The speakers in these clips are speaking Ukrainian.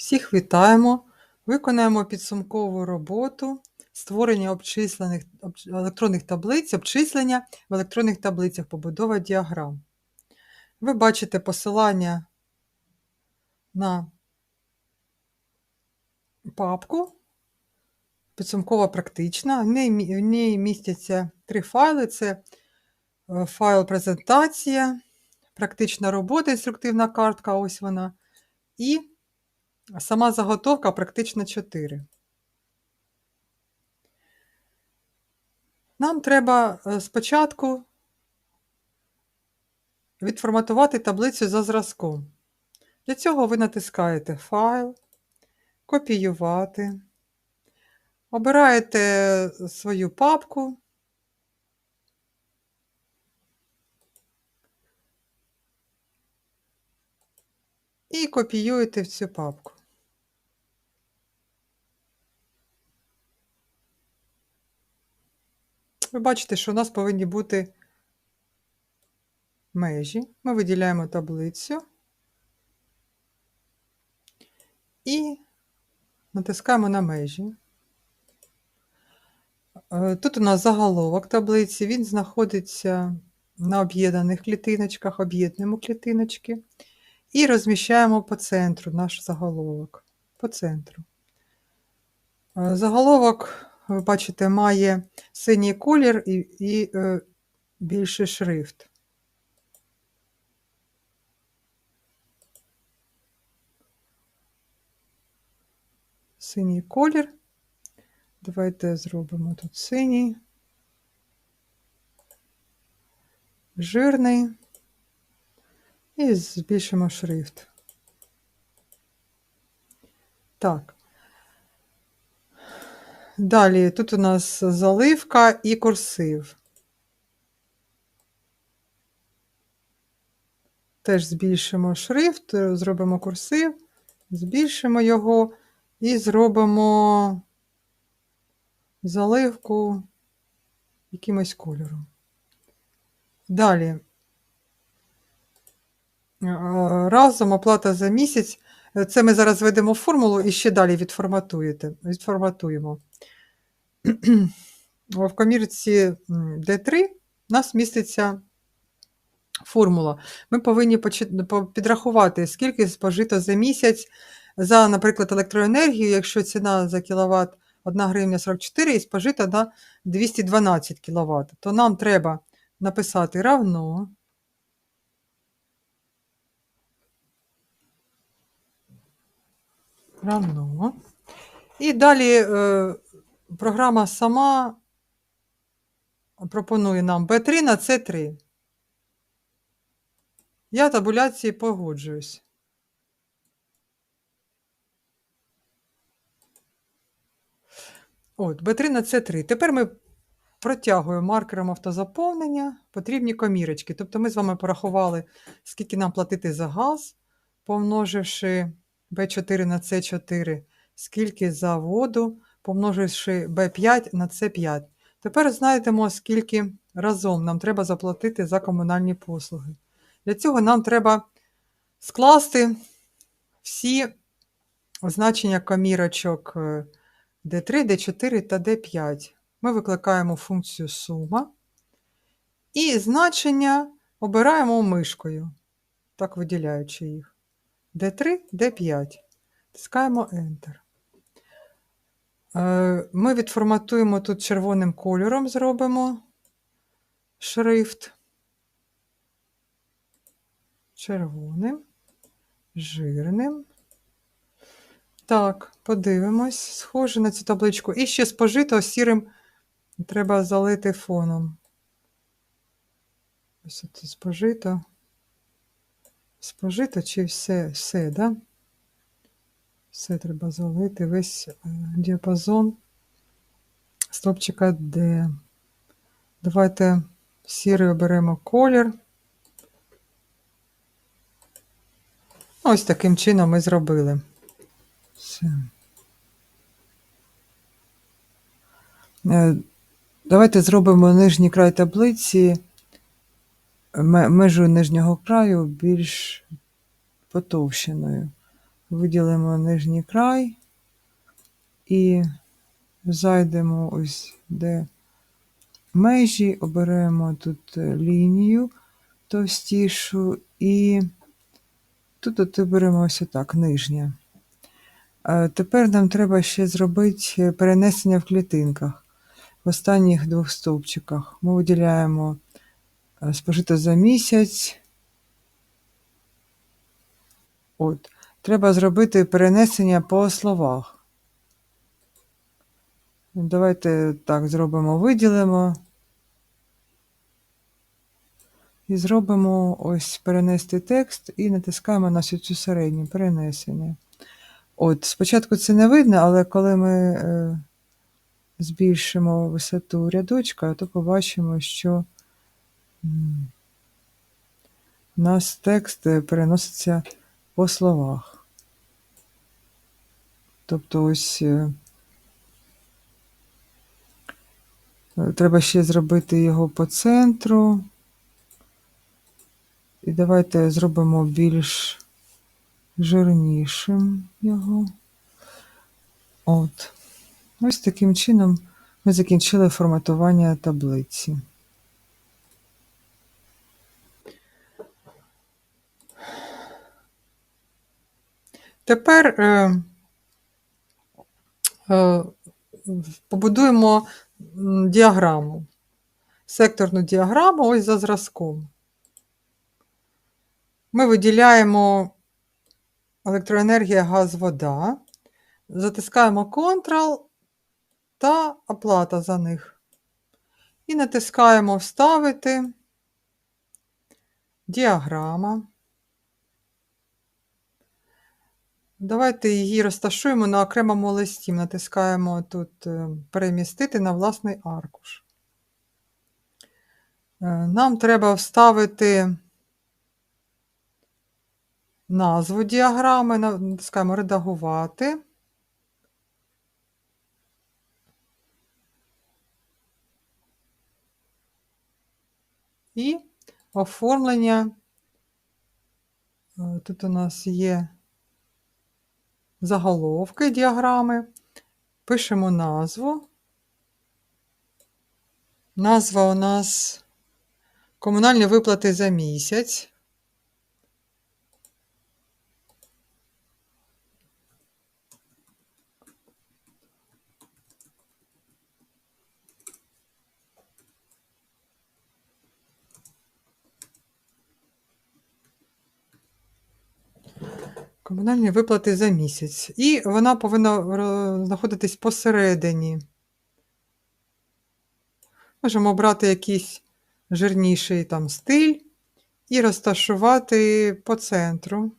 Всіх вітаємо! Виконаємо підсумкову роботу створення обчислених обч- електронних таблиць, обчислення в електронних таблицях, побудова діаграм. Ви бачите посилання на папку підсумкова практична. В ній містяться три файли: це е, файл презентація, практична робота, інструктивна картка, ось вона, і Сама заготовка практично 4. Нам треба е, спочатку відформатувати таблицю за зразком. Для цього ви натискаєте Файл, Копіювати, обираєте свою папку. І копіюєте в цю папку. Ви бачите, що у нас повинні бути межі. Ми виділяємо таблицю і натискаємо на межі. Е, Тут у нас заголовок таблиці, він знаходиться на об'єднаних клітиночках, об'єднуємо клітиночки і розміщаємо по центру наш заголовок. По центру. Е, Заголовок, ви бачите, має синій колір і, і е, більший шрифт. Синій колір. Давайте зробимо тут синій, жирний і збільшимо шрифт. Так. Далі тут у нас заливка і курсив. Теж збільшимо шрифт, зробимо курсив, збільшимо його і зробимо заливку якимось кольором. Далі. Е, Разом оплата за місяць. Це ми зараз введемо формулу і ще далі відформатуєте, відформатуємо. В комірці м, D3 у нас міститься формула. Ми повинні підрахувати, скільки спожито за місяць за, наприклад, електроенергію, якщо ціна за кіловат 1 гривня 44 і спожито на 212 кВт, то нам треба написати равно. Равно. І далі е, програма сама пропонує нам B3 на C3. Я табуляції погоджуюсь. От, B3 на C3. Тепер ми протягуємо маркером автозаповнення потрібні комірочки. Тобто ми з вами порахували, скільки нам платити за газ, помноживши B4 на C4, скільки за воду, помноживши B5 на C5. Тепер знайдемо, скільки разом нам треба заплатити за комунальні послуги. Для цього нам треба скласти всі значення комірочок е, D3, D4 та D5. Ми викликаємо функцію сума і значення обираємо мишкою, так виділяючи їх. D3, D5. Тискаємо Enter. Е, Ми відформатуємо тут червоним кольором, зробимо шрифт. Червоним, жирним. Так, подивимось. Схоже на цю табличку. І ще спожито сірим треба залити фоном. Ось це спожито. Спожито чи все, все, да? Все треба залити, весь е, діапазон стопчика D. Давайте сірий оберемо колір. Ось таким чином ми зробили. Все. Е, Давайте зробимо нижній край таблиці, межу нижнього краю більш потовщеною. Виділимо нижній край і зайдемо ось де межі, оберемо тут е, лінію товстішу і тут от оберемо ось так, нижня. Е, Тепер нам треба ще зробити перенесення в клітинках. В останніх двох стовпчиках ми виділяємо е, спожито за місяць. От. Треба зробити перенесення по словах. Давайте так зробимо, виділимо. І зробимо ось перенести текст і натискаємо на цю середню перенесення. От, спочатку це не видно, але коли ми е, збільшимо висоту рядочка, то побачимо, що у нас текст е, переноситься по словах. Тобто ось е, треба ще зробити його по центру. І давайте зробимо більш жирнішим його. От. Ось таким чином ми закінчили форматування таблиці. Тепер е, е, побудуємо діаграму. Секторну діаграму ось за зразком. Ми виділяємо електроенергія, газ, вода, затискаємо Ctrl та оплата за них. І натискаємо Вставити діаграма. Давайте її розташуємо на окремому листі. Натискаємо тут е, перемістити на власний аркуш. Е, Нам треба вставити назву діаграми, натискаємо редагувати. І оформлення. Е, Тут у нас є заголовки діаграми. Пишемо назву. Назва у нас комунальні виплати за місяць. Комунальні виплати за місяць. І вона повинна знаходитись посередині. Можемо обрати якийсь жирніший там стиль і розташувати по центру.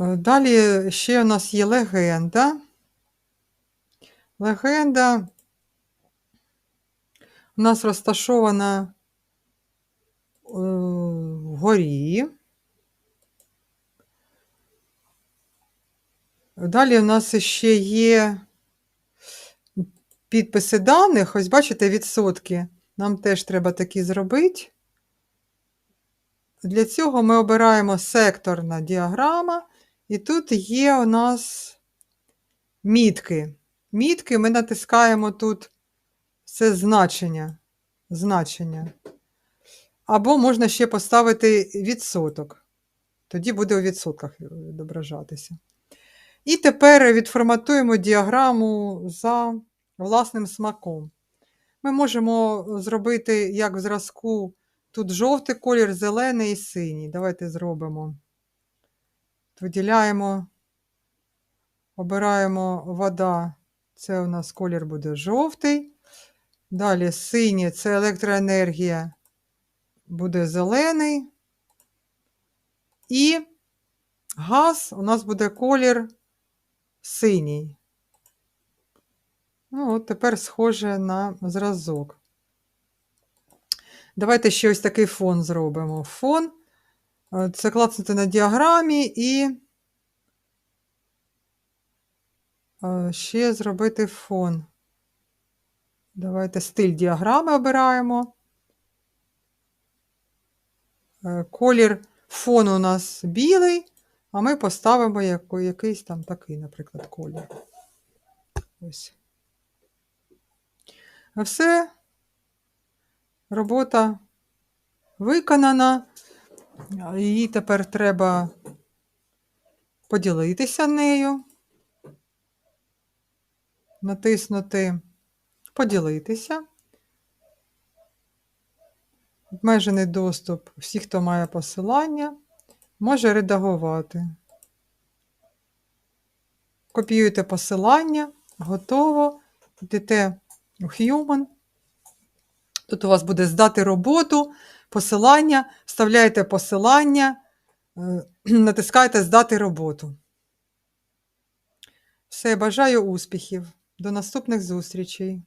Е, Далі ще у нас є легенда. Легенда у нас розташована е, вгорі. Далі у нас ще є підписи даних. Ось бачите, відсотки. Нам теж треба такі зробити. Для цього ми обираємо секторна діаграма, і тут є у нас мітки. Мітки ми натискаємо тут це значення. значення. Або можна ще поставити відсоток. Тоді буде у відсотках відображатися. І тепер відформатуємо діаграму за власним смаком. Ми можемо зробити, як в зразку, тут жовтий колір, зелений і синій. Давайте зробимо. Виділяємо, обираємо вода, це у нас колір буде жовтий. Далі синє це електроенергія, буде зелений. І газ у нас буде колір синій. Ну, от тепер схоже на зразок. Давайте ще ось такий фон зробимо. Фон. е, Це клацнути на діаграмі і е, ще зробити фон. Давайте стиль діаграми обираємо. Е, Колір Фон у нас білий, а ми поставимо якийсь там такий, наприклад, колір. Ось. Все. Робота виконана. Її тепер треба поділитися нею. Натиснути Поділитися. Обмежений доступ. Всі, хто має посилання, може редагувати. Копіюєте посилання, готово. Йдете у Human. Тут у вас буде здати роботу, посилання, вставляєте посилання, е, натискаєте здати роботу. Все, бажаю успіхів. До наступних зустрічей.